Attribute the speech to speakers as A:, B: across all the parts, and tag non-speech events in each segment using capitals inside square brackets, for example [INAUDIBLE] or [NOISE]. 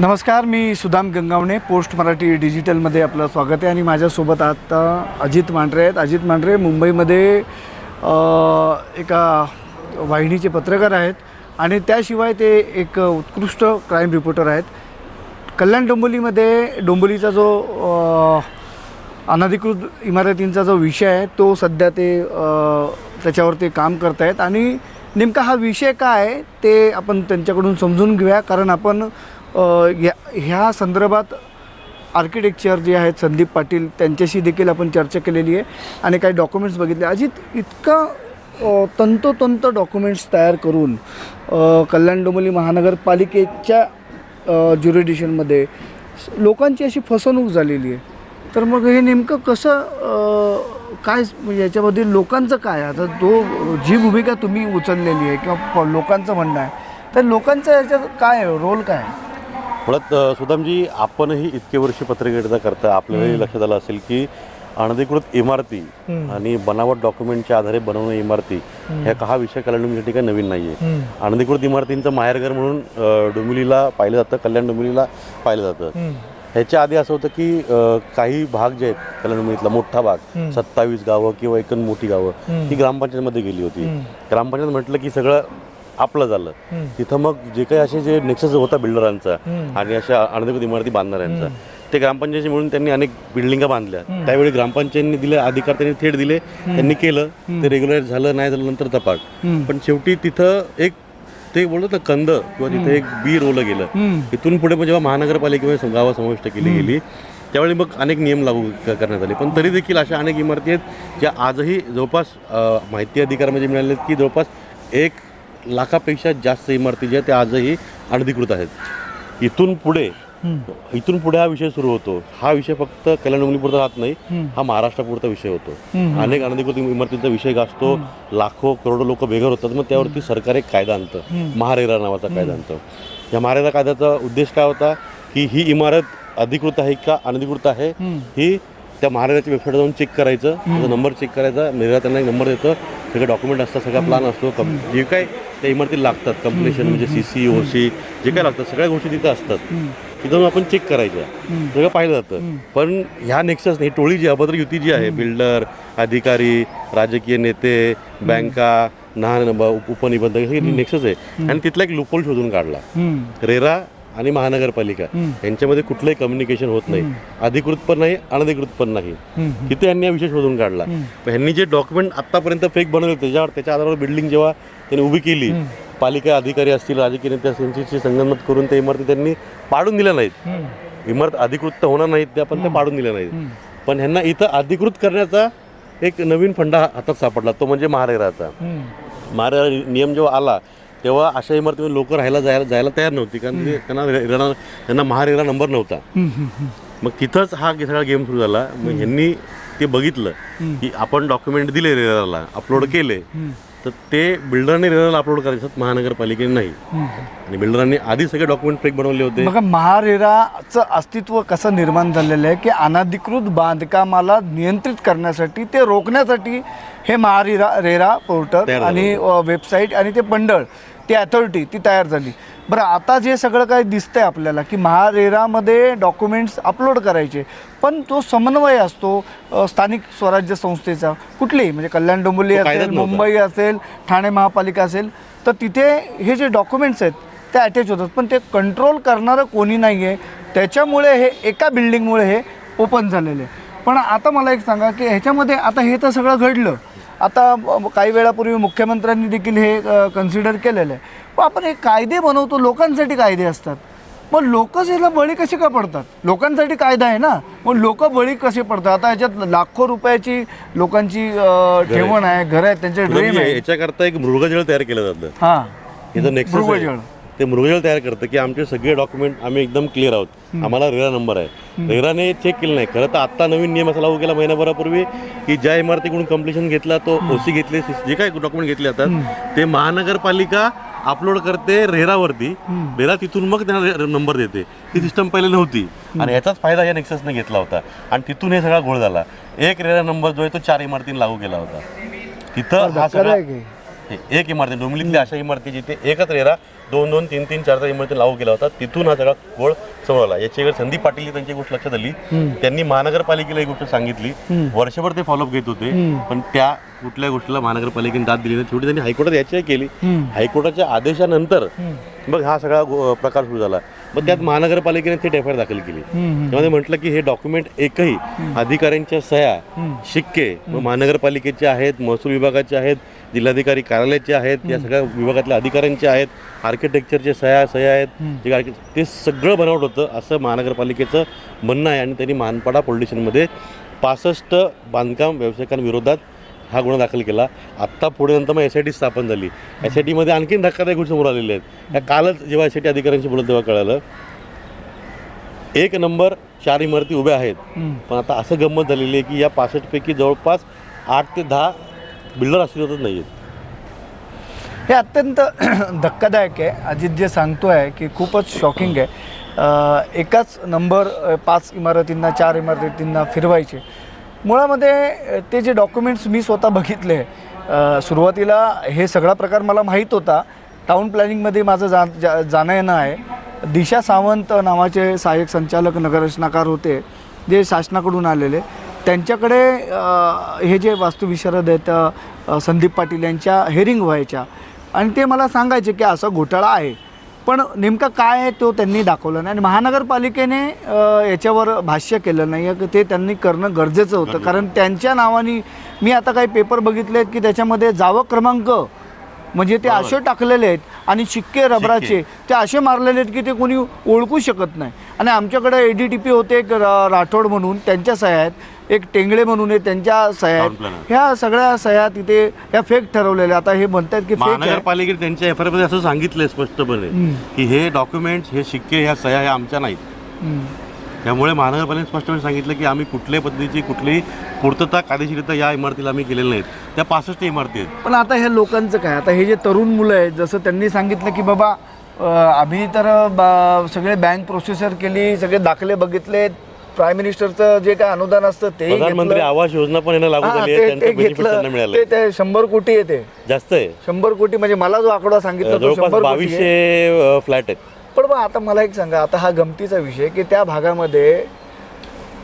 A: नमस्कार मी सुदाम गंगावणे पोस्ट मराठी डिजिटलमध्ये आपलं स्वागत आहे आणि माझ्यासोबत आता अजित मांढरे आहेत. अजित मांढरे मुंबईमध्ये एका वाहिनीचे पत्रकार आहेत आणि त्याशिवाय ते एक उत्कृष्ट क्राईम रिपोर्टर आहेत. कल्याण डोंबोलीमध्ये डोंबोलीचा जो अनधिकृत इमारतींचा जो विषय आहे तो सध्या ते त्याच्यावर ते काम करत आहेत आणि नेमका हा विषय काय आहे ते आपण त्यांच्याकडून समजून घेऊया. कारण आपण या ह्या संदर्भात आर्किटेक्चर जे आहेत संदीप पाटील त्यांच्याशी देखील आपण चर्चा केलेली आहे आणि काही डॉक्युमेंट्स बघितले. अजित इतका तंतोतंत डॉक्युमेंट्स तयार करून कल्याण डोंबिवली महानगरपालिकेच्या ज्युरिडिशनमध्ये लोकांची अशी फसवणूक झालेली आहे. तर मग हे नेमकं कसं काय म्हणजे याच्यामध्ये लोकांचं काय? आता तो जी भूमिका तुम्ही उचललेली आहे किंवा लोकांचं म्हणणं आहे तर लोकांचं याच्यात काय रोल काय आहे?
B: मुळात सुदामजी आपणही इतके वर्ष पत्रकारिता करता आपल्यालाही लक्षात आलं असेल की अनधिकृत इमारती आणि बनावट डॉक्युमेंटच्या आधारे बनवणं इमारती ह्या हा विषय कल्याण काही नवीन नाही आहे अनधिकृत इमारतींचं माहेरघर म्हणून डोंबिवलीला पाहिलं जातं कल्याण डोंबिवलीला पाहिलं जातं. ह्याच्या आधी असं होतं की काही भाग जे आहेत कल्याण डोंबिवलीतला मोठा भाग सत्तावीस गावं किंवा एकूण मोठी गावं ही ग्रामपंचायतमध्ये गेली होती. ग्रामपंचायत म्हटलं की सगळं आपलं झालं. तिथं मग जे काही असे जे नेक्सस होता बिल्डरांचा आणि अशा अनधिकृत इमारती बांधणाऱ्यांचा ते ग्रामपंचायती मिळून त्यांनी अनेक बिल्डिंगा बांधल्या. त्यावेळी ग्रामपंचायतींनी दिले अधिकार त्यांनी थेट दिले त्यांनी केलं ते रेग्युलर झालं नाही झालं नंतर तपाट पण शेवटी तिथं एक ते बोलत ना कंद किंवा तिथे एक बी रोवलं गेलं. इथून पुढे मग जेव्हा महानगरपालिकेमध्ये गावं समाविष्ट केली गेली त्यावेळी मग अनेक नियम लागू करण्यात आले. पण तरी देखील अशा अनेक इमारती आहेत ज्या आजही जवळपास माहिती अधिकारामध्ये मिळाले आहेत की जवळपास एक लाखापेक्षा जास्त इमारती ज्या त्या आजही अनधिकृत आहेत. इथून पुढे इथून पुढे हा विषय सुरू होतो. हा विषय फक्त कल्याण डोंबिवलीपुरता राहत नाही हा महाराष्ट्रापुरता विषय होतो. अनेक अनधिकृत इमारतींचा विषय गाजतो. लाखो करोडो लोक बेघर होतात मग त्यावरती सरकार एक कायदा आणतं. महारेरा नावाचा कायदा आणतं. या महारेरा कायद्याचा उद्देश काय होता? की ही इमारत अधिकृत आहे का अनधिकृत आहे? ही त्या महाराजाच्या वेबसाईट जाऊन चेक करायचं. त्याचा नंबर चेक करायचा. मेरा त्यांना एक नंबर देतं. सगळे डॉक्युमेंट असतात सगळा प्लान असतो. जे काय त्या इमारतीला लागतात कम्प्लेशन म्हणजे सी सी ओ सी जे काय लागतात सगळ्या गोष्टी तिथे असतात. तिथं जाऊन आपण चेक करायच्या सगळं पाहिलं जातं. पण ह्या नेक्सस ही टोळी जी अभद्र युती जी आहे बिल्डर अधिकारी राजकीय नेते बँका लहान ब- उपनिबंधक हे नेक्सस आहे. आणि तिथला एक लुपोल शोधून काढला. रेरा आणि महानगरपालिका यांच्यामध्ये कुठलंही कम्युनिकेशन होत नाही. अधिकृत पण नाही अनधिकृत पण नाही. तिथे यांनी हा विषय शोधून काढला. ह्यांनी जे डॉक्युमेंट आतापर्यंत फेक बनवले त्याच्यावर त्याच्या आधारावर बिल्डिंग जेव्हा त्यांनी उभी केली पालिका अधिकारी असतील राजकीय नेते असतील यांच्याशी संगनमत करून त्या इमारती त्यांनी पाडून दिल्या नाहीत. इमारत अधिकृत तर होणार नाहीत त्या पण त्या पाडून दिल्या नाहीत. पण ह्यांना इथं अधिकृत करण्याचा एक नवीन फंडा हातात सापडला तो म्हणजे महारेराचा महारेरा नियम जेव्हा आला तेव्हा अशा इमारतीमध्ये लोक राहायला जायला जायला तयार नव्हती कारण ते त्यांना रेरा त्यांना महारेरा नंबर नव्हता. मग तिथंच हा सगळा गेम सुरू झाला. मग ह्यांनी ते बघितलं की आपण डॉक्युमेंट दिले रेराला अपलोड केले. तर ते बिल्डरने रेराला अपलोड करायचं महानगरपालिकेने नाही. आणि बिल्डरांनी आधी सगळे डॉक्युमेंट फेक बनवले होते.
A: बघा महारेराचं अस्तित्व कसं निर्माण झालेलं आहे की अनधिकृत बांधकामाला नियंत्रित करण्यासाठी ते रोखण्यासाठी हे महारेरा रेरा पोर्टल आणि वेबसाईट आणि ते मंडळ ती अथॉरिटी ती तयार झाली. बरं आता जे सगळं काही दिसतंय आपल्याला की महारेरामध्ये डॉक्युमेंट्स अपलोड करायचे पण तो समन्वय असतो अ, स्थानिक स्वराज्य संस्थेचा कुठलीही म्हणजे कल्याण डोंबिवली
B: तो
A: असेल
B: नव्हता.
A: मुंबई असेल ठाणे महापालिका असेल तर तिथे हे जे डॉक्युमेंट्स आहेत ते अटॅच होतात. पण ते कंट्रोल करणारं कोणी नाही आहे त्याच्यामुळे हे एका बिल्डिंगमुळे हे ओपन झालेले आहे. पण आता मला एक सांगा की ह्याच्यामध्ये आता हे तर सगळं घडलं. आता अ, काही वेळापूर्वी मुख्यमंत्र्यांनी देखील हे कन्सिडर केलेलं आहे. पण आपण हे कायदे बनवतो लोकांसाठी कायदे असतात. पण लोकच याला बळी कसे का पडतात? लोकांसाठी कायदा आहे ना. मग लोक बळी कसे पडतात? आता ह्याच्यात लाखो रुपयाची लोकांची ठेवण आहे घर आहेत त्यांचे ड्रीम आहे
B: याच्याकरता एक मृगजळ तयार केलं जातं.
A: हां. मृगजळ.
B: आहे, ते मृगजळ तयार करतं की आमचे सगळे डॉक्युमेंट आम्ही एकदम क्लिअर आहोत. आम्हाला रेरा नंबर आहे. रेराने चेक केलं नाही. खरं तर आता नवीन नियम असा लागू केला महिनाभरापूर्वी की ज्या इमारतीकडून कम्प्लिशन घेतला तो ओसी घेतले जे काय डॉक्युमेंट घेतले जातात ते महानगरपालिका अपलोड करते रेरावरती. रेरा तिथून मग त्यांना नंबर देते. ती सिस्टम पहिले नव्हती. आणि याचाच फायदा या नेक्ससने घेतला होता. आणि तिथून हे सगळा घोळ झाला. एक रेरा नंबर जो आहे तो चार इमारतींना लागू केला होता. तिथं हा सगळा एक इमारती डोंबिवलीतली अशा इमारती जिथे एकच रेरा दोन दोन तीन तीन चार चार इमारती लागू केला होता तिथून हा सगळा गोळ समोर आला. संदीप पाटील त्यांची गोष्ट लक्षात आली. त्यांनी महानगरपालिकेला ही गोष्ट सांगितली. वर्षभर ते फॉलोअप घेत होते. पण त्या कुठल्या गोष्टीला महानगरपालिकेने दाद दिली नाही. शेवटी त्यांनी हायकोर्टात याचिका केली. हायकोर्टाच्या आदेशानंतर मग हा सगळा प्रकार सुरू झाला. मग त्यात महानगरपालिकेने थेट एफ आय आर दाखल केली. त्यामध्ये म्हटलं की हे डॉक्युमेंट एकही अधिकाऱ्यांच्या सह्या शिक्के महानगरपालिकेचे आहेत महसूल विभागाचे आहेत जिल्हाधिकारी कार्यालयाचे आहेत या सगळ्या विभागातल्या अधिकाऱ्यांचे आहेत आर्किटेक्चरचे सह्या सह्या आहेत जे ते सगळं बनावट होतं असं महानगरपालिकेचं म्हणणं आहे. आणि त्यांनी मानपाडा पोलीस स्टेशनमध्ये पासष्ट बांधकाम व्यावसायिकांविरोधात हा गुन्हा दाखल केला. आत्ता पुढे नंतर मग एस आय टी स्थापन झाली. एस आय टीमध्ये आणखीन धक्कादायक गोष्टी समोर आलेल्या आहेत. या कालच जेव्हा एस आय टी अधिकाऱ्यांशी बोलत तेव्हा कळालं एक नंबर चार इमारती उभ्या आहेत. पण आता असं गंमत झालेली आहे की या पासष्टपैकी जवळपास आठ ते दहा बिल्डर अस्तित्वातच नाही आहेत
A: हे अत्यंत [CLEARS THROAT] धक्कादायक आहे. अजित जे सांगतो आहे की खूपच शॉकिंग आहे. अ, एकाच नंबर अ, पाच इमारतींना चार इमारतींना फिरवायचे. मुळामध्ये अ, ते जे डॉक्युमेंट्स मी स्वतः बघितले अ, सुरुवातीला हे सगळा प्रकार मला माहीत होता. टाउन प्लॅनिंगमध्ये माझं जा जा जाणं येणं आहे. दिशा सावंत नावाचे सहाय्यक संचालक नगररचनाकार होते जे शासनाकडून आलेले. त्यांच्याकडे हे जे वास्तुविशारद आहेत संदीप पाटील यांच्या हेरिंग व्हायच्या. आणि ते मला सांगायचे की असा घोटाळा आहे. पण नेमका काय आहे तो त्यांनी दाखवला नाही. आणि महानगरपालिकेने याच्यावर भाष्य केलं नाही आहे. ते त्यांनी करणं गरजेचं होतं. कारण त्यांच्या नावाने मी आता काही पेपर बघितले आहेत की त्याच्यामध्ये जावं क्रमांक म्हणजे ते असे टाकलेले आहेत आणि शिक्के रबराचे ते असे मारलेले आहेत की ते कोणी ओळखू शकत नाही. आणि आमच्याकडे ए डी टी पी होते एक राठोड म्हणून त्यांच्या सह्या आहेत. एक टेंगळे म्हणून आहे त्यांच्या सह्या
B: Town
A: आहेत
B: planner.
A: ह्या सगळ्या सह्या तिथे ह्या फेक ठरवलेल्या आता हे म्हणतात की फेक आहे.
B: महानगरपालिकेने त्यांच्या एफ आयमध्ये असं सांगितलंय स्पष्टपणे की हे डॉक्युमेंट्स हे शिक्के ह्या सह्या ह्या आमच्या नाहीत.
A: हम्म.
B: त्यामुळे महानगरपालिकेने स्पष्टपणे सांगितलं की आम्ही कुठल्याही पद्धतीची कुठलीही पूर्तता कायदेशीरित्या या इमारतीला आम्ही केलेल्या नाहीत. त्या पासष्ट इमारती आहेत.
A: पण आता ह्या लोकांचं काय? आता हे जे तरुण मुलं आहेत जसं त्यांनी सांगितलं की बाबा अ, आम्ही तर बा- सगळे बँक प्रोसेसर केली सगळे दाखले बघितले प्राईम मिनिस्टरचं जे काय अनुदान असतं ते
B: प्रधानमंत्री आवाज योजना पण यांना लागू झाली आहे त्यांचं बेनिफिट त्यांना मिळालं.
A: ते ते शंभर कोटी येते
B: जास्त आहे.
A: शंभर कोटी म्हणजे मला जो आकडा सांगितला तो
B: जवळपास
A: शंभर कोटी आहे.
B: बावीसशे फ्लॅट आहेत.
A: पण मग आता मला एक सांगा आता हा गमतीचा विषय की त्या भागामध्ये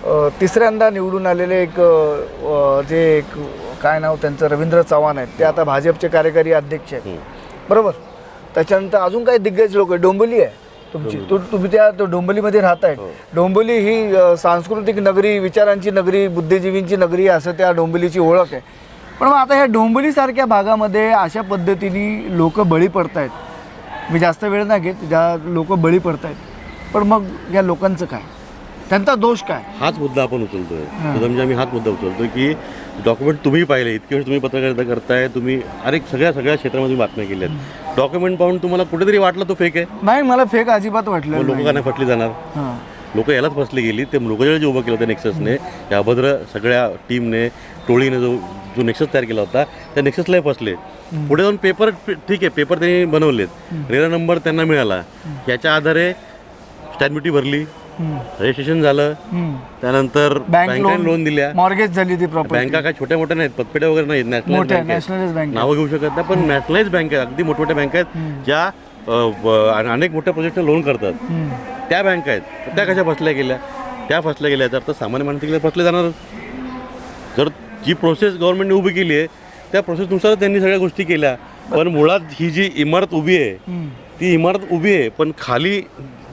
A: अ, तिसऱ्यांदा निवडून आलेले एक अ, जे एक काय नाव त्यांचं रवींद्र चव्हाण आहेत. ते आता भाजपचे कार्यकारी अध्यक्ष आहेत. बरोबर? त्याच्यानंतर अजून काही दिग्गज लोक आहेत. डोंबिवली आहे. तुमची. तु तुम्ही त्या तो डोंबिवलीमध्ये राहताय डोंबिवली ही अ, सांस्कृतिक नगरी विचारांची नगरी बुद्धिजीवींची नगरी असं त्या डोंबिवलीची ओळख आहे. पण मग आता ह्या डोंबिवलीसारख्या भागामध्ये अशा पद्धतीने लोक बळी पडत आहेत मी जास्त वेळ नाही घेत ज्या लोक बळी पडत आहेत पण मग या लोकांचं काय? त्यांचा दोष काय?
B: हाच मुद्दा आपण उचलतोय. म्हणजे आम्ही हाच मुद्दा उचलतोय की डॉक्युमेंट तुम्ही पाहिले इतके वेळ तुम्ही पत्रकारिता करताय तुम्ही अरे सगळ्या सगळ्या क्षेत्रामध्ये बातम्या केल्या आहेत डॉक्युमेंट पाहून तुम्हाला कुठेतरी वाटलं तो फेक आहे?
A: नाही मला फेक अजिबात वाटलं
B: लोक
A: नाही.
B: फसली जाणार.
A: हां.
B: लोक यालाच फसले गेली. ते लोकं जे उभं केलं होतं नेक्ससने या अभद्र सगळ्या टीमने टोळीने जो जो नेक्सस तयार केला होता त्या नेक्ससलाही फसले. पुढे जाऊन पेपर ठीक आहे पेपर त्यांनी बनवलेत. रेरा नंबर त्यांना मिळाला. याच्या आधारे स्टॅम्प ड्युटी भरली. रजिस्ट्रेशन झालं. त्यानंतर
A: बँक
B: बँकांनी लोन दिल्या.
A: मॉर्गेज झाली ती प्रॉपर्टी
B: बँका काय छोट्या मोठ्या नाहीत पतपेट्या वगैरे नाहीत नॅशनलाइज
A: मोठ्या
B: बँक नावं घेऊ शकत नाही पण नॅशनलाइज बँक अगदी मोठमोठ्या बँक आहेत ज्या अनेक मोठ्या प्रोजेक्टला लोन करतात. त्या बँक आहेत. त्या कशा फसल्या गेल्या? त्या फसल्या गेल्या तर सामान्य माणसाला फसले जाणारच जर जी प्रोसेस गव्हर्नमेंटने उभी केली आहे त्या प्रोसेसनुसार त्यांनी सगळ्या गोष्टी केल्या. पण मुळात ही जी इमारत उभी आहे ती इमारत उभी आहे पण खाली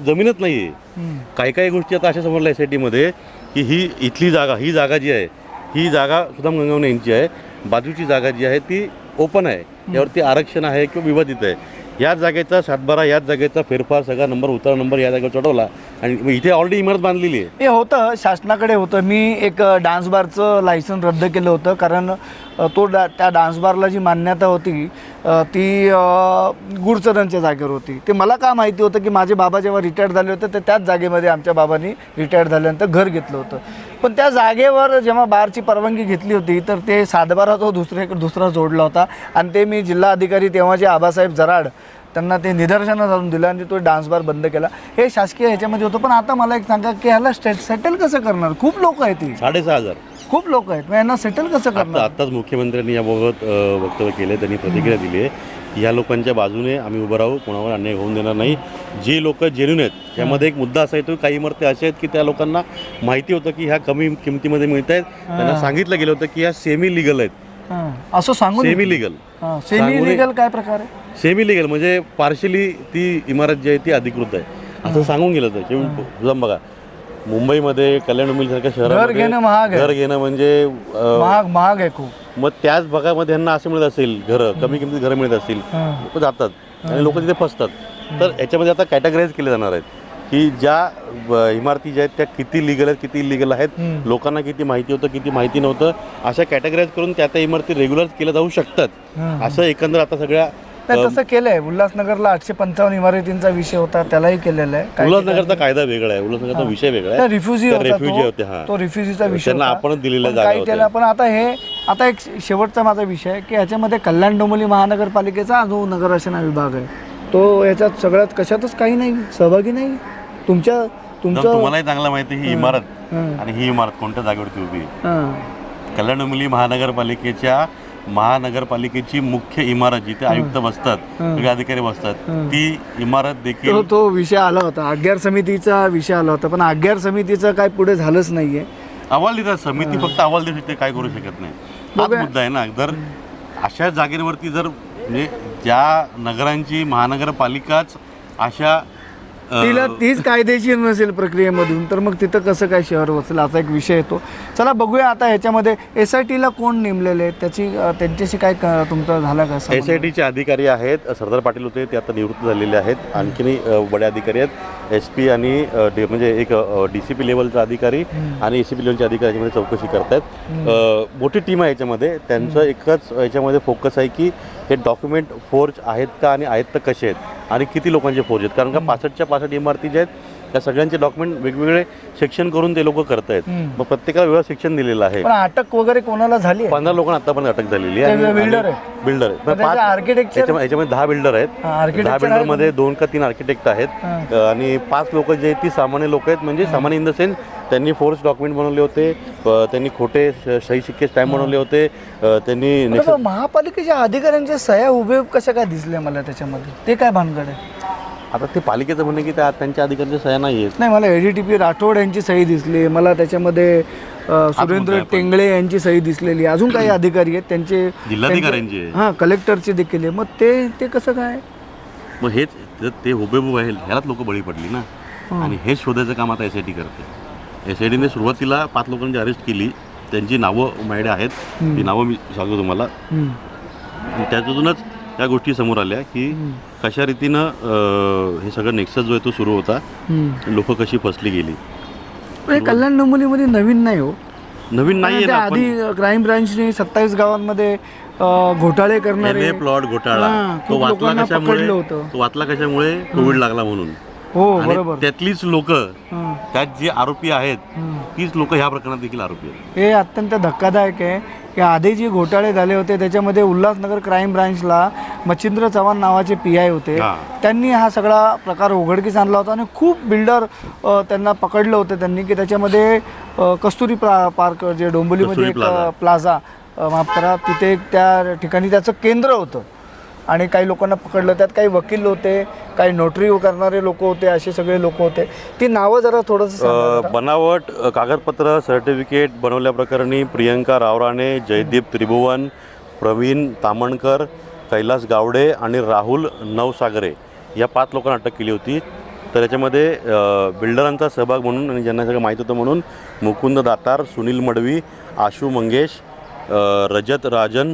B: जमीनच नाही आहे काही काही गोष्टी आता अशा समजल्या एस आय टीमध्ये की ही इथली जागा ही जागा जी आहे ही जागा सुदाम गंगावणे यांची आहे. बाजूची जागा जी आहे ती ओपन आहे. यावरती आरक्षण आहे किंवा विवादित आहे. याच जागेचा सातबारा याच जागेचा फेरफार सगळा नंबर उतारा नंबर या जागेवर चढवला आणि इथे ऑलरेडी इमारत बांधलेली आहे.
A: हे होतं शासनाकडे होतं. मी एक डान्स बारचं लायसन रद्द केलं होतं. कारण तो डा त्या डान्स बारला जी मान्यता होती ती गुडचरणच्या जागेवर होती. ते मला का माहिती होतं की माझे बाबा जेव्हा रिटायर झाले होते तर त्याच जागेमध्ये आमच्या बाबांनी रिटायर झाल्यानंतर घर घेतलं होतं. पण त्या जागेवर जेव्हा बारची परवानगी घेतली होती तर ते सातबारा तो दुसरे दुसरा जोडला होता. आणि ते मी जिल्हा अधिकारी तेव्हाचे आबासाहेब जराड त्यांना ते निदर्शनं घालून दिलं आणि तो डान्स बार बंद केला. हे शासकीय ह्याच्यामध्ये होतं. पण आता मला एक सांगा की ह्याला सेटल कसं करणार? खूप लोक आहेत
B: साडेसहा हजार.
A: खूप लोक आहेत. मग यांना सेटल कसं
B: आता
A: करणार?
B: आत्ताच मुख्यमंत्र्यांनी याबाबत अ, वक्तव्य केले त्यांनी प्रतिक्रिया दिली आहे. की या लोकांच्या बाजूने आम्ही उभं राहू कोणावर अन्याय होऊन देणार नाही. जे लोक जेन्युन आहेत त्यामध्ये एक मुद्दा असा येतो काही इमारती अशा आहेत की त्या लोकांना माहिती होतं की ह्या कमी किमतीमध्ये मिळत आहेत त्यांना सांगितलं गेलं होतं की ह्या सेमी लिगल आहेत.
A: हां. असं सांगून
B: सेमी लिगल
A: सेमी
B: सांगून-
A: लिगल काय प्रकार आहे?
B: सेमी लिगल म्हणजे पार्शली ती इमारत जी आहे ती अधिकृत आहे. असं सांगून गेलं तर शेवटी बघा. मुंबईमध्ये कल्याण सारख्या शहरामध्ये
A: घेणं महाग आहे.
B: घर घेणं म्हणजे अ,
A: महाग महाग आहे खूप
B: मग त्याच भागामध्ये यांना असं मिळत असेल घरं कमी किमतीत घरं मिळत असतील
A: हां.
B: लोक जातात आणि लोक तिथे फसतात तर याच्यामध्ये आता कॅटेगराईज केले जाणार आहेत की ज्या ब- इमारती ज्या आहेत त्या किती लिगल आहेत किती इलिगल आहेत
A: हम्म.
B: लोकांना किती माहिती होतं किती माहिती नव्हतं अशा कॅटेगराईज करून त्या त्या इमारती रेग्युलर केल्या जाऊ शकतात
A: हां.
B: असं एकंदर आता सगळ्या
A: नाही तसं केलंय. उल्हासनगरला आठशे पंचावन्न इमारतींचा विषय होता त्यालाही केलेला आहे.
B: उल्हासनगरचा कायदा वेगळा आहे. उल्हासनगरचा विषय वेगळा आहे.
A: रिफ्युजी
B: त्या
A: होता तो.
B: हां.
A: रिफ्युजीचा विषय
B: त्यांना
A: होता.
B: आपणच दिलेल्या
A: पण
B: जागा
A: काही. केलं पण आता हे आता एक शेवटचा माझा विषय आहे की ह्याच्यामध्ये कल्याण डोंबिवली महानगरपालिकेचा जो नगररचना विभाग आहे. तो याच्यात सगळ्यात कशातच काही नाही सहभागी नाही. तुमच्या तुमचं
B: तुम्हालाही चांगला माहिती ही. इमारत.
A: हां.
B: आणि ही इमारत कोणत्या जागेवरती उभी आहे?
A: हां.
B: कल्याण डोंबिवली महानगरपालिकेच्या महानगरपालिकेची मुख्य इमारत जिथे आयुक्त बसतात सगळे अधिकारी बसतात ती इमारत देखील
A: तो विषय आला होता. आग्यार समितीचा विषय आला होता. पण आग्यार समितीचं काय पुढे झालंच नाहीये.
B: अहवाल देतात. समिती फक्त अहवाल देऊ शकते काय करू शकत नाही. हाच
A: बघा.
B: मुद्दा आहे ना. जर अशा जागेवरती जर म्हणजे ज्या नगरांची महानगरपालिकाच अशा
A: तिला तीच कायदेशीर नसेल प्रक्रियेमधून तर मग तिथं कसं काय शहर वसेल असा एक विषय येतो. चला बघूया आता ह्याच्यामध्ये एस आय टीला कोण नेमलेले आहेत? त्याची त्यांच्याशी काय तुमचा झाला का?
B: एस आय टीचे अधिकारी आहेत सरदार पाटील होते ते आता निवृत्त झालेले आहेत. आणखीनही बडे अधिकारी आहेत. एस पी आणि म्हणजे एक डी सी पी लेवलचा अधिकारी आणि ए सी पी लेवलचे अधिकारी याच्यामध्ये चौकशी करतायत. मोठी टीम आहे याच्यामध्ये. त्यांचं एकच याच्यामध्ये फोकस आहे की हे डॉक्युमेंट फोर्ज आहेत का आणि आहेत तर कसे आहेत? आणि किती लोकांचे फोर्ज आहेत? कारण का पासष्टच्या पासष्ट इमारती ज्या आहेत त्या सगळ्यांचे डॉक्युमेंट वेगवेगळे सेक्शन करून ते लोक करतायत. मग प्रत्येकाला वेगळं सेक्शन दिलेलं आहे.
A: पण अटक वगैरे कोणाला झाली आहे?
B: पंधरा लोकांना आतापर्यंत अटक झालेली
A: ते
B: आहे
A: builder आहे?
B: बिल्डर
A: मग त्याचं architecture?
B: याच्यामध्ये याच्यामध्ये दहा बिल्डर आहेत.
A: हा,
B: दहा बिल्डर
A: आहे.
B: मध्ये दोन का तीन आर्किटेक्ट आहेत. अ, आणि पाच लोक जे आहेत ती सामान्य लोक आहेत. म्हणजे सामान्य इन द सेन्स त्यांनी फोर्स डॉक्युमेंट बनवले होते. अ, त्यांनी खोटे श- सही शिक्के स्टॅम्प बनवले होते. अ, त्यांनी
A: पण
B: नेक्स्ट
A: आता महापालिकेच्या अधिकाऱ्यांच्या सह्या उभे कशा काय दिसल्या मला त्याच्यामध्ये? ते काय भानगड आहे?
B: आता ते पालिकेचं म्हणणं की त्या त्यांच्या अधिकाऱ्याच्या सह्या नाही आहेत.
A: नाही मला एडीटीपी राठोड यांची सही दिसली मला त्याच्यामध्ये अ, सुरेंद्र. टेंगळे यांची सही दिसलेली. अजून काही अधिकारी आहेत त्यांचे
B: जिल्हाधिकाऱ्यांची आहे.
A: हां कलेक्टरची देखील आहे. मग ते ते कसं काय?
B: मग हेच ते- ते हुबेहूब आहे ह्यालाच लोक बळी पडली ना. आणि हेच शोधायचं काम आता एस आय टी करते एस आय टीने सुरुवातीला पाच लोकांची अरेस्ट केली. त्यांची नावं माझ्याकडे आहेत. ती नावं मी सांगतो तुम्हाला.
A: हम्म.
B: आणि त्याच्यातूनच या गोष्टी समोर आल्या की कशा रीतीनं अं, हे सगळं नेक्सस जो आहे तो सुरू होता. लोक कशी फसली गेली?
A: हे कल्याण डोंबिवलीमध्ये नवीन नाही हो.
B: नवीन नाही आहे
A: त्या
B: ना
A: आधी क्राईम ब्रांचने सत्तावीस गावांमध्ये अ, घोटाळे करणारे
B: प्लॉट घोटाळा.
A: हां,
B: तो
A: खूप
B: वाचला
A: लोकांना
B: कशामुळे?
A: पकडलं होतं.
B: तो वाचला कशामुळे? कोविड लागला म्हणून.
A: हो बरोबर
B: त्यातलीच लोक त्यात जे आरोपी आहेत. तीच लोक ह्या प्रकरणात देखील आरोपी आहेत
A: हे अत्यंत धक्कादायक आहे की आधी जे घोटाळे झाले होते त्याच्यामध्ये उल्हासनगर क्राईम ब्रांचला मच्छिंद्र चव्हाण नावाचे पी आय होते. त्यांनी हा सगळा प्रकार उघडकीस आणला होता आणि खूप बिल्डर त्यांना पकडलं होतं त्यांनी की त्याच्यामध्ये कस्तुरी प्रा पार्क जे डोंबिवलीमध्ये एक
B: प्लाझा.
A: माफ करा तिथे त्या ठिकाणी त्याचं केंद्र होतं आणि काही लोकांना पकडलं. त्यात काही वकील होते काही नोटरी करणारे लोक होते असे सगळे लोक होते. ती नावं जरा थोडंसं.
B: बनावट कागदपत्र सर्टिफिकेट बनवल्याप्रकरणी प्रियंका रावराणे जयदीप त्रिभुवन प्रवीण तामणकर कैलास गावडे आणि राहुल नवसागरे या पाच लोकांना अटक केली होती. तर याच्यामध्ये बिल्डरांचा सहभाग म्हणून आणि ज्यांना सगळं माहीत होतं म्हणून मुकुंद दातार सुनील मडवी आशू मंगेश रजत राजन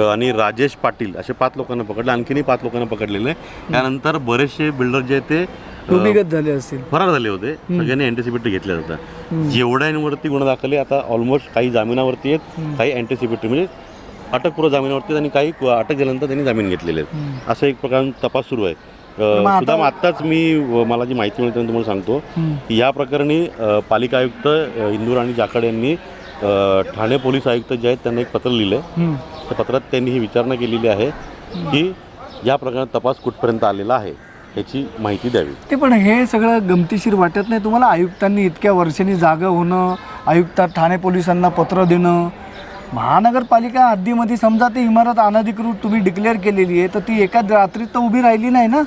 B: आणि राजेश पाटील असे पाच लोकांना पकडले आणखीनही पाच लोकांना पकडलेले. त्यानंतर बरेचसे बिल्डर जे आहेत ते
A: भूमिगत झाले असतील.
B: फरार झाले होते. सगळ्यांनी अँटीसिपेटरी घेतल्या होता जेवढ्यांवरती गुन्हा दाखल आता ऑलमोस्ट काही जामिनावरती आहेत काही अँटीसिपेटरी म्हणजे अटकपूर्व जामिनावरती आणि काही अटक झाल्यानंतर त्यांनी जामीन घेतलेले आहेत. असं एक प्रकार तपास सुरू आहे. सुद्धा आत्ताच मी मला जी माहिती मिळते तुम्हाला सांगतो. की या प्रकरणी पालिका आयुक्त इंदूर आणि जाखड यांनी ठाणे पोलीस आयुक्त जे आहेत त्यांना एक पत्र लिहिलं. त्या पत्रात त्यांनी ही विचारणा केलेली आहे की या प्रकरणात तपास कुठपर्यंत आलेला आहे याची माहिती द्यावी.
A: ते पण हे सगळं गमतीशीर वाटत नाही. तुम्हाला आयुक्तांनी इतक्या वर्षांनी जागा होणं आयुक्त ठाणे पोलिसांना पत्र देणं महानगरपालिका हद्दीमध्ये समजा ती इमारत अनधिकृत तुम्ही डिक्लेअर केलेली आहे तर ती एका रात्रीत तर उभी राहिली नाही ना?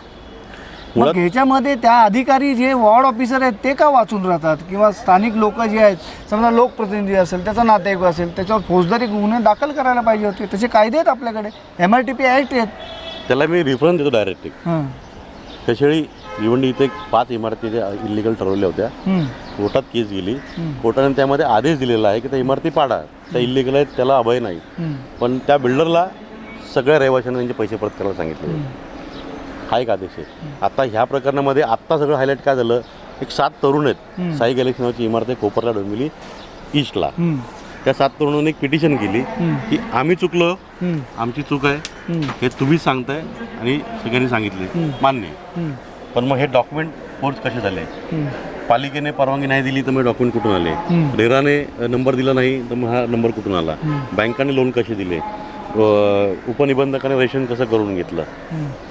A: मग ह्याच्यामध्ये त्या अधिकारी जे वॉर्ड ऑफिसर आहेत ते का वाचून राहतात? किंवा स्थानिक लोक जे आहेत समजा लोकप्रतिनिधी असेल त्याचा नातेवाईक असेल त्याच्यावर फौजदारी गुन्हे दाखल करायला पाहिजे होते तसे कायदे आहेत आपल्याकडे? M R T P act आहेत.
B: त्याला मी रेफरन्स देतो डायरेक्ट कशाळी भिवंडी इथे एक पाच इमारती इलिगल ठरवल्या होत्या.
A: हं.
B: कोर्टात केस गेली. कोर्टाने त्यामध्ये आदेश दिलेला आहे की त्या इमारती पाडा. त्या इलिगल आहेत त्याला अभय नाही. पण त्या बिल्डरला सगळ्या रहिवाशांना त्यांचे पैसे परत करायला सांगितले. हा एक आदेश आहे आता ह्या प्रकरणामध्ये आत्ता सगळं हायलाईट काय झालं? एक सात तरुण आहेत. साई गॅलेक्सी नावाची इमारत आहे कोपरला डोंबिवली ईस्टला. त्या सात तरुणांनी एक पिटिशन केली की आम्ही चुकलो. आमची चूक आहे.
A: हं.
B: तुम्हीच सांगताय आणि सगळ्यांनी सांगितले. मान्य. पण मग हे डॉक्युमेंट फोर्स कसे झाले. पालिकेने परवानगी नाही दिली तर मग डॉक्युमेंट कुठून आले. रेराने नंबर दिला नाही तर मग हा नंबर कुठून आला? बँकाने लोन कसे दिले? उपनिबंधकाने रेशन कसं करून घेतलं?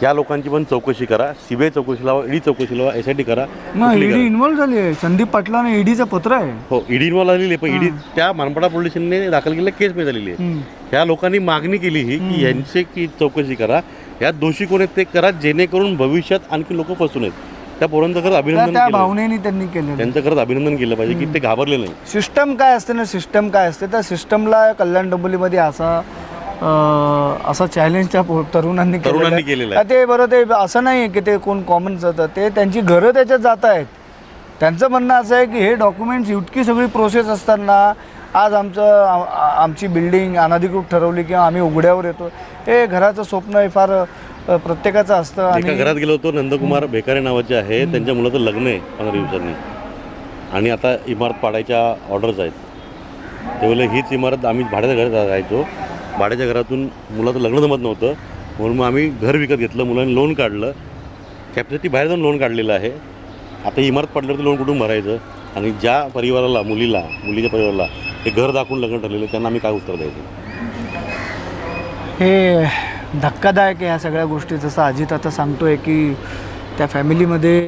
B: या लोकांची पण चौकशी करा. सीबीआय चौकशी लावा ईडी चौकशी लावा एस आय टी करा
A: मग ईडी. इन्व्हॉल्व झाली आहे. संदीप पाटलाने ईडीचं पत्र आहे.
B: हो ईडी इन्व्हॉल्व झालेली आहे पण ईडी त्या मानपाडा पोलीस स्टेशनने दाखल केलेल्या केस मध्ये झालेली आहे. ह्या लोकांनी मागणी केली ही की यांची की चौकशी करा. यात दोषी कोण आहेत ते करा जेणेकरून भविष्यात आणखी लोक फसून आहेत. त्या पोरांचं खरंच
A: त्या
B: अभिनंदन
A: त्या
B: केलं.
A: भावनेने त्यांनी केलेलं
B: त्यांचं खरंच अभिनंदन केलं पाहिजे की ते घाबरले नाही
A: सिस्टम काय असते ना सिस्टम काय असते. त्या सिस्टमला कल्याण डोंबिवलीमध्ये असा असा चॅलेंज त्या तरुणांनी केलेला
B: तरुणांनी
A: आहे.
B: केलेलं आहे.
A: ते बरं ते असं नाही आहे की ते कोण कॉमन जातं ते त्यांची घरं त्याच्यात जात आहेत. त्यांचं म्हणणं असं आहे की हे डॉक्युमेंट्स इतकी सगळी प्रोसेस असताना आज आमचं आ- आ- आमची बिल्डिंग अनधिकृत ठरवली किंवा आम्ही उघड्यावर येतो. हे घराचं स्वप्न हे फार अ, प्रत्येकाचं असतं
B: एका
A: आणि
B: घरात गेलो होतो नंदकुमार बेकारे नावाचे आहे. त्यांच्या मुलाचं लग्न आहे पंधरा दिवसांनी. आणि आता इमारत पाडायच्या ऑर्डर्स आहेत. ते बोलले हीच इमारत आम्ही भाड्याच्या घरात राहायचो. भाड्याच्या घरातून मुलाचं लग्न जमत नव्हतं. म्हणून मग आम्ही घर विकत घेतलं मुलांनी लोन काढलं. कॅपॅसिटी बाहेर जाऊन लोन काढलेलं आहे. आता इमारत पडल्यावर लोन कुठून भरायचं? आणि ज्या परिवाराला मुलीला मुलीच्या परिवाराला हे घर दाखवून लग्न ठरलेलं त्यांना आम्ही काय उत्तर द्यायचं?
A: हे धक्कादायक आहे ह्या सगळ्या गोष्टी. जसं अजित आता सांगतोय की त्या फॅमिलीमध्ये